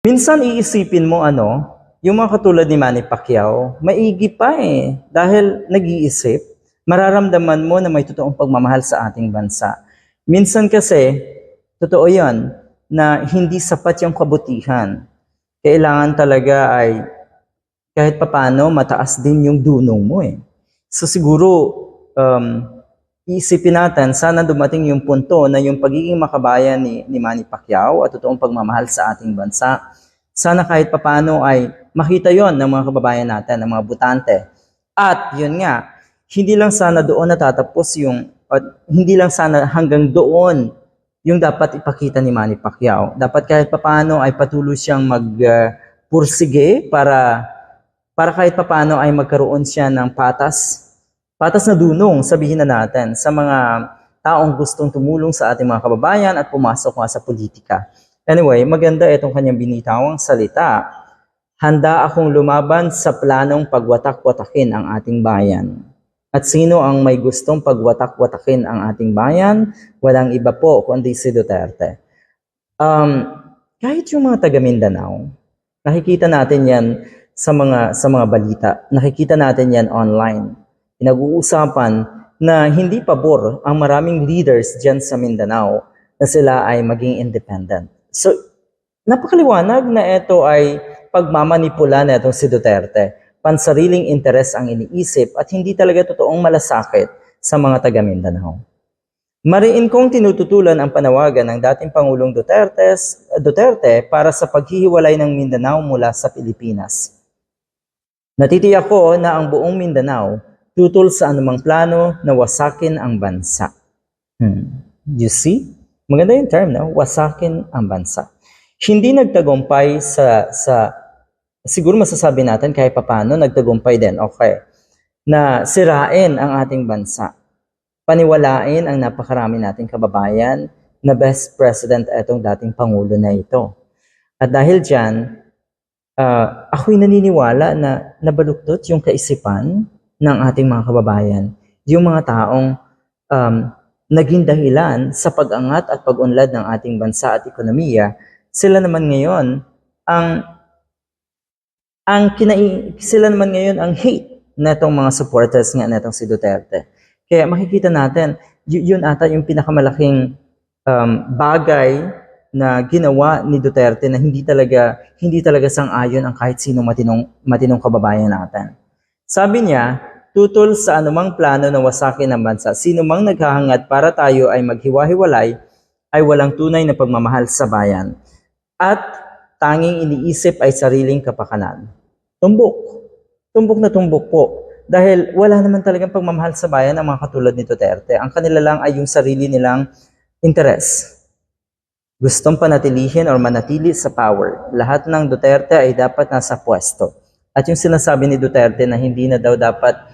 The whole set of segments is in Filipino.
Minsan iisipin mo ano, yung mga katulad ni Manny Pacquiao, maigi pa eh. Dahil nag-iisip, mararamdaman mo na may totoong pagmamahal sa ating bansa. Minsan kasi, totoo yan, na hindi sapat yung kabutihan. Kailangan talaga ay kahit papano mataas din yung dunong mo eh. So siguro, um, iisipin natin, sana dumating yung punto na yung pagiging makabayan ni, ni Manny Pacquiao at totoong pagmamahal sa ating bansa, sana kahit papano ay makita yon ng mga kababayan natin, ng mga butante. At yun nga, hindi lang sana doon natatapos yung, at hindi lang sana hanggang doon yung dapat ipakita ni Manny Pacquiao. Dapat kahit papano ay patuloy siyang magpursige para para kahit papano ay magkaroon siya ng patas patas na dunong, sabihin na natin, sa mga taong gustong tumulong sa ating mga kababayan at pumasok nga sa politika. Anyway, maganda itong kanyang binitawang salita. Handa akong lumaban sa planong pagwatak-watakin ang ating bayan. At sino ang may gustong pagwatak-watakin ang ating bayan? Walang iba po kundi si Duterte. Um, kahit yung mga taga Mindanao, nakikita natin yan sa mga sa mga balita. Nakikita natin yan online pinag-uusapan na hindi pabor ang maraming leaders dyan sa Mindanao na sila ay maging independent. So, napakaliwanag na ito ay pagmamanipula na itong si Duterte. Pansariling interes ang iniisip at hindi talaga totoong malasakit sa mga taga Mindanao. Mariin kong tinututulan ang panawagan ng dating Pangulong Duterte, Duterte para sa paghihiwalay ng Mindanao mula sa Pilipinas. Natitiyak ko na ang buong Mindanao tutol sa anumang plano na wasakin ang bansa. Hmm. You see? Maganda yung term, no? Wasakin ang bansa. Hindi nagtagumpay sa, sa siguro masasabi natin kahit papano, nagtagumpay din, okay, na sirain ang ating bansa. Paniwalain ang napakarami nating kababayan na best president itong dating Pangulo na ito. At dahil dyan, uh, ako'y naniniwala na nabaluktot yung kaisipan ng ating mga kababayan, yung mga taong um, naging dahilan sa pag-angat at pag-unlad ng ating bansa at ekonomiya, sila naman ngayon ang ang kinai sila naman ngayon ang hate netong mga supporters nga netong si Duterte. Kaya makikita natin, yun ata yung pinakamalaking um, bagay na ginawa ni Duterte na hindi talaga hindi talaga sang-ayon ang kahit sino matinong matinong kababayan natin. Sabi niya, tutol sa anumang plano na wasakin ang bansa, sino mang naghahangad para tayo ay maghiwa-hiwalay ay walang tunay na pagmamahal sa bayan. At tanging iniisip ay sariling kapakanan. Tumbok. Tumbok na tumbok po. Dahil wala naman talagang pagmamahal sa bayan ang mga katulad ni Duterte. Ang kanila lang ay yung sarili nilang interes. Gustong panatilihin or manatili sa power. Lahat ng Duterte ay dapat nasa pwesto. At yung sinasabi ni Duterte na hindi na daw dapat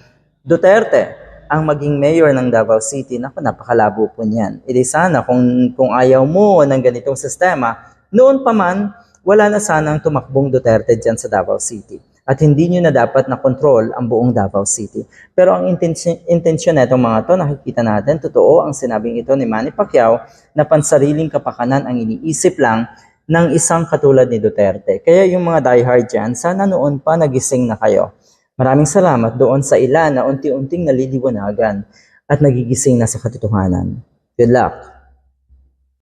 Duterte ang maging mayor ng Davao City, naku, napakalabo po niyan. Edi sana kung, kung ayaw mo ng ganitong sistema, noon pa man, wala na sanang tumakbong Duterte dyan sa Davao City. At hindi nyo na dapat na control ang buong Davao City. Pero ang intensyon, intensyon na itong mga to, nakikita natin, totoo ang sinabing ito ni Manny Pacquiao na pansariling kapakanan ang iniisip lang ng isang katulad ni Duterte. Kaya yung mga diehard dyan, sana noon pa nagising na kayo. Maraming salamat doon sa ilan na unti-unting naliliwanagan at nagigising na sa katotohanan. Good luck!